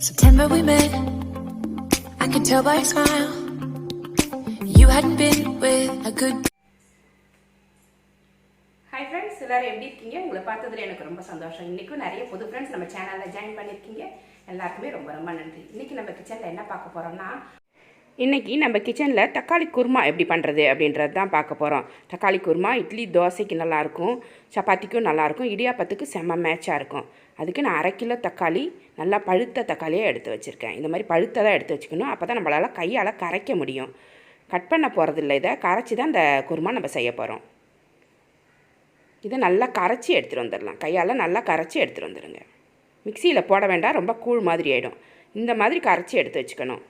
September we met? I could tell by your smile. You hadn't been with a good hi friends எல்லாரும் எப்படி இருக்கீங்க உங்களை பார்த்ததுல எனக்கு ரொம்ப சந்தோஷம் இன்றைக்கும் நிறைய புது ஃப்ரெண்ட்ஸ் நம்ம சேனலில் ஜாயின் பண்ணியிருக்கீங்க எல்லாருக்குமே ரொம்ப ரொம்ப நன்றி இன்றைக்கி நம்ம கிச்சனில் என்ன பார்க்க போகிறோம்னா இன்றைக்கி நம்ம கிச்சனில் தக்காளி குருமா எப்படி பண்ணுறது அப்படின்றது தான் பார்க்க போகிறோம் தக்காளி குருமா இட்லி தோசைக்கு நல்லாயிருக்கும். சப்பாத்திக்கும் நல்லாயிருக்கும். இடியாப்பத்துக்கு செம்ம மேட்சாக இருக்கும். அதுக்கு நான் அரை கிலோ தக்காளி நல்லா பழுத்த தக்காளியாக எடுத்து வச்சுருக்கேன். இந்த மாதிரி பழுத்ததாக எடுத்து வச்சுக்கணும். அப்போ தான் நம்மளால் கையால் கரைக்க முடியும். கட் பண்ண போகிறதில்ல இதை. கரைச்சி தான் இந்த குருமா நம்ம செய்ய போகிறோம் இதை நல்லா கரைச்சி எடுத்துகிட்டு வந்துடலாம். கையால் நல்லா கரைச்சி எடுத்துகிட்டு வந்துடுங்க. மிக்சியில் போட வேண்டாம். ரொம்ப கூழ் மாதிரி ஆகிடும் இந்த மாதிரி கரைச்சி எடுத்து வச்சுக்கணும்.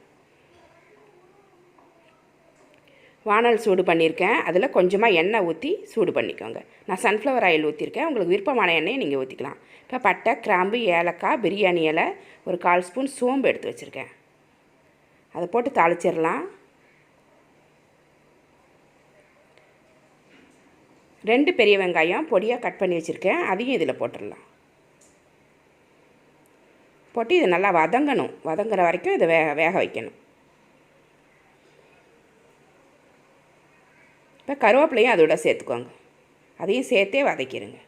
வானல் சூடு பண்ணியிருக்கேன். அதில் கொஞ்சமாக எண்ணெய் ஊற்றி சூடு பண்ணிக்கோங்க. நான் சன்ஃப்ளவர் ஆயில் ஊற்றிருக்கேன். உங்களுக்கு விருப்பமான எண்ணெயை நீங்கள் ஊற்றிக்கலாம். இப்போ பட்டை கிராம்பு ஏலக்காய் பிரியாணி இலை ஒரு கால் ஸ்பூன் சோம்பு எடுத்து வச்சுருக்கேன். அதை போட்டு தாளிச்சிடலாம். ரெண்டு பெரிய வெங்காயம் பொடியாக கட் பண்ணி வச்சுருக்கேன். அதையும் இதில் போட்டுடலாம். போட்டு இது நல்லா வதங்கணும். வதங்குற வரைக்கும் இதை வேக வேக வைக்கணும். இப்போ கருவேப்பிலையும் அதோட சேர்த்துக்கோங்க. அதையும் சேர்த்தே வதக்கிடுங்க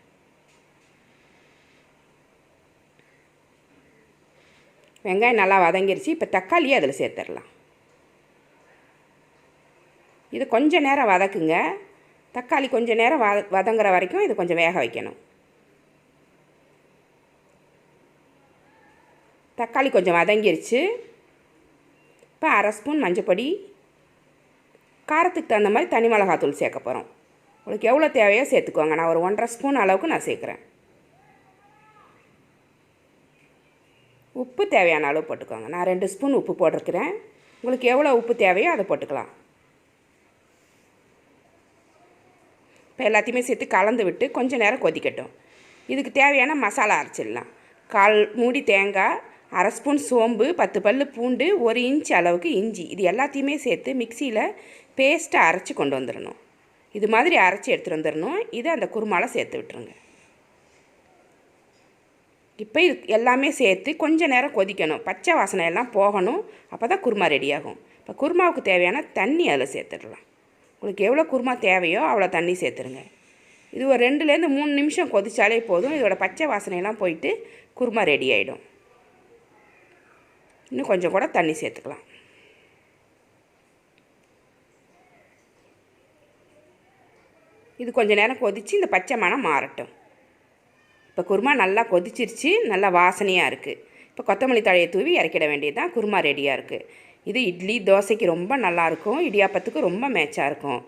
வெங்காயம் நல்லா வதங்கிருச்சு. இப்போ தக்காளியே அதில் சேர்த்துடலாம். இது கொஞ்சம் நேரம் வதக்குங்க. தக்காளி கொஞ்சம் நேரம் வத வதங்குற வரைக்கும் இது கொஞ்சம் வேக வைக்கணும். தக்காளி கொஞ்சம் வதங்கிருச்சு. இப்போ அரை ஸ்பூன் மஞ்சப்பொடி காரத்துக்கு தகுந்த மாதிரி தனி மிளகாத்தூள் சேர்க்க போகிறோம் உங்களுக்கு எவ்வளோ தேவையோ சேர்த்துக்கோங்க. நான் ஒரு ஒன்றரை ஸ்பூன் அளவுக்கு நான் சேர்க்குறேன். உப்பு தேவையான அளவு போட்டுக்கோங்க. நான் ரெண்டு ஸ்பூன் உப்பு போட்டிருக்கிறேன். உங்களுக்கு எவ்வளோ உப்பு தேவையோ அதை போட்டுக்கலாம். இப்போ எல்லாத்தையுமே சேர்த்து கலந்து விட்டு கொஞ்சம் நேரம் கொதிக்கட்டும். இதுக்கு தேவையான மசாலா அரைச்சிடலாம். கால் மூடி தேங்காய் அரை ஸ்பூன் சோம்பு பத்து பல் பூண்டு ஒரு இன்ச் அளவுக்கு இஞ்சி. இது எல்லாத்தையுமே சேர்த்து மிக்சியில் பேஸ்ட்டாக அரைச்சி கொண்டு வந்துடணும். இது மாதிரி அரைச்சி எடுத்துகிட்டு வந்துடணும். இதை அந்த குருமாவில் சேர்த்து விட்டுருங்க. இப்போ இது எல்லாமே சேர்த்து கொஞ்சம் நேரம் கொதிக்கணும். பச்சை வாசனை எல்லாம் போகணும். அப்போ தான் குருமா ரெடியாகும் இப்போ குருமாவுக்கு தேவையான தண்ணி அதில் சேர்த்துடலாம். உங்களுக்கு எவ்வளோ குருமா தேவையோ அவ்வளோ தண்ணி சேர்த்துருங்க. இது ஒரு ரெண்டுலேருந்து மூணு நிமிஷம் கொதித்தாலே போதும். இதோட பச்சை வாசனையெல்லாம் போயிட்டு குருமா ரெடி ஆகிடும் இன்னும் கொஞ்சம் கூட தண்ணி சேர்த்துக்கலாம். இது கொஞ்சம் நேரம் கொதித்து இந்த பச்சை மணம் மாறட்டும். இப்போ குருமா நல்லா கொதிச்சிருச்சு நல்லா வாசனையாக இருக்குது இப்போ கொத்தமல்லி தழையை தூவி இறக்கிட வேண்டியது தான் குருமா ரெடியாக இருக்குது இது இட்லி தோசைக்கு ரொம்ப நல்லாயிருக்கும் இடியாப்பத்துக்கு ரொம்ப மேட்சாக இருக்கும்.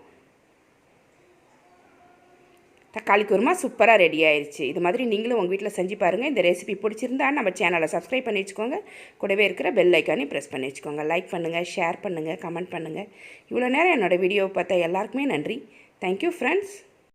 தக்காளி குருமா சூப்பராக ரெடி ஆயிடுச்சு இது மாதிரி நீங்களும் உங்கள் வீட்டில் செஞ்சு பாருங்கள் இந்த ரெசிபி பிடிச்சிருந்தா நம்ம சேனலை சப்ஸ்கிரைப் பண்ணி வச்சுக்கோங்க. கூடவே இருக்கிற பெல் ஐக்கானையும் ப்ரெஸ் பண்ணி வச்சுக்கோங்க. லைக் பண்ணுங்கள் ஷேர் பண்ணுங்கள் கமெண்ட் பண்ணுங்கள் இவ்வளோ நேரம் என்னோடய வீடியோவை பார்த்தா எல்லாருக்குமே நன்றி. Thank you friends